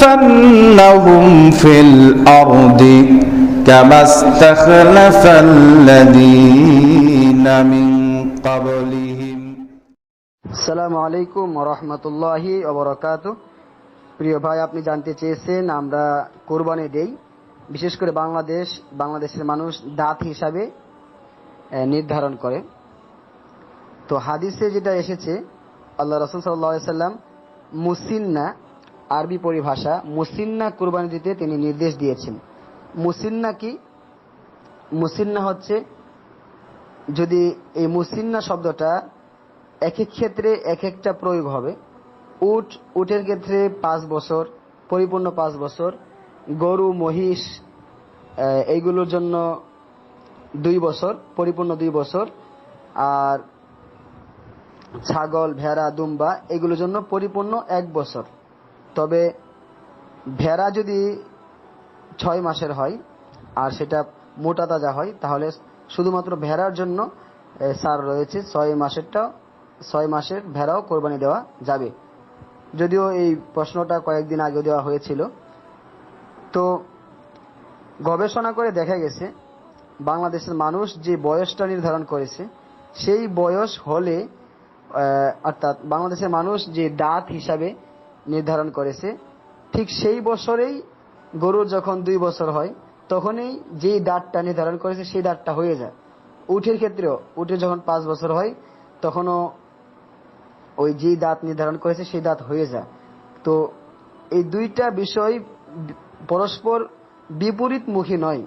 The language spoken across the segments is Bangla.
ليستخلفنهم في الأرض كما استخلف الذين من قبلهم আসসালামু আলাইকুম রহমতুল্লাহি অবরকাত প্রিয় ভাই আপনি জানতে চেয়েছেন আমরা কোরবানি দেই বিশেষ করে বাংলাদেশ বাংলাদেশের মানুষ দাঁত হিসাবে আহ, নির্ধারণ করে তো হাদিসে যেটা এসেছে আল্লাহ রসুল সাল্লাহ সাল্লাম মুসিন্না আরবি পরিভাষা, মুসিন্না কোরবানি দিতে তিনি নির্দেশ দিয়েছেন। মুসিন্না কি? মুসিন্না হচ্ছে, যদি এই মুসিন্না শব্দটা এক এক ক্ষেত্রে এক একটা প্রয়োগ হবে, উট, উটের ক্ষেত্রে পাঁচ বছর, পরিপূর্ণ পাঁচ বছর, গরু, মহিষ এইগুলোর জন্য দুই বছর, পরিপূর্ণ দুই বছর, আর ছাগল, ভেড়া, দুম্বা, এগুলোর জন্য পরিপূর্ণ এক বছর। তবে ভেড়া যদি ছয় মাসের হয় আর সেটা মোটা তাজা হয়, তাহলে শুধুমাত্র ভেড়ার জন্য সার রয়েছে। ছয় মাসেরটা ছয় মাসের ভেড়াও কোরবানি দেওয়া যাবে। যদিও এই প্রশ্নটা কয়েকদিন আগে দেওয়া হয়েছিল। তো গবেষণা করে দেখা গেছে, বাংলাদেশের মানুষ যে বয়সটা নির্ধারণ করেছে, সেই বয়স হলে অর্থাৎ বাংলাদেশের মানুষ যে দাঁত হিসাবে নির্ধারণ করেছে, ঠিক সেই বছরেই গরুর যখন দুই বছর হয়, তখনই যেই দাঁতটা নির্ধারণ করেছে সেই দাঁতটা হয়ে যায়। উঠের ক্ষেত্রেও উঠে যখন পাঁচ বছর হয়, তখনও ওই যেই দাঁত নির্ধারণ করেছে সেই দাঁত হয়ে যায়। তো এই দুইটা বিষয় পরস্পর বিপরীতমুখী নয়।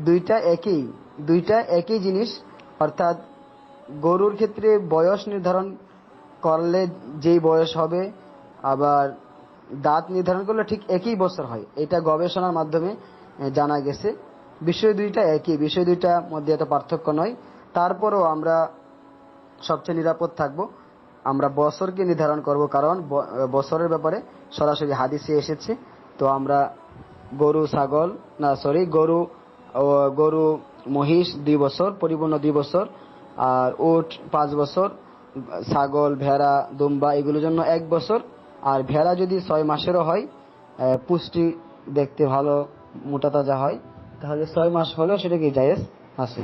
দুইটা একই দুইটা একই জিনিস, অর্থাৎ গরুর ক্ষেত্রে বয়স নির্ধারণ করলে যেই বয়স হবে, আবার দাঁত নির্ধারণ করলে ঠিক একই বছর হয়। এটা গবেষণার মাধ্যমে জানা গেছে। বিষয় দুইটা একই, বিষয় দুইটার মধ্যে এত পার্থক্য নয়। তারপরেও আমরা সবচেয়ে নিরাপদ থাকব। আমরা বছরকে নির্ধারণ করব কারণ বছরের ব্যাপারে সরাসরি হাদিসে এসেছে। তো আমরা গরু, ছাগল, না সরি গরু গরু, মহিষ দুই বছর, পরিপূর্ণ দুই বছর আর উট, পাঁচ বছর, ছাগল, ভেড়া, দুম্বা, এগুলোর জন্য এক বছর। আর ভেড়া যদি ছয় মাসেরও হয় পুষ্টি দেখতে ভালো, মোটা তাজা হয়, তাহলে ছয় মাস হলেও সেটা কি জায়েজ আছে।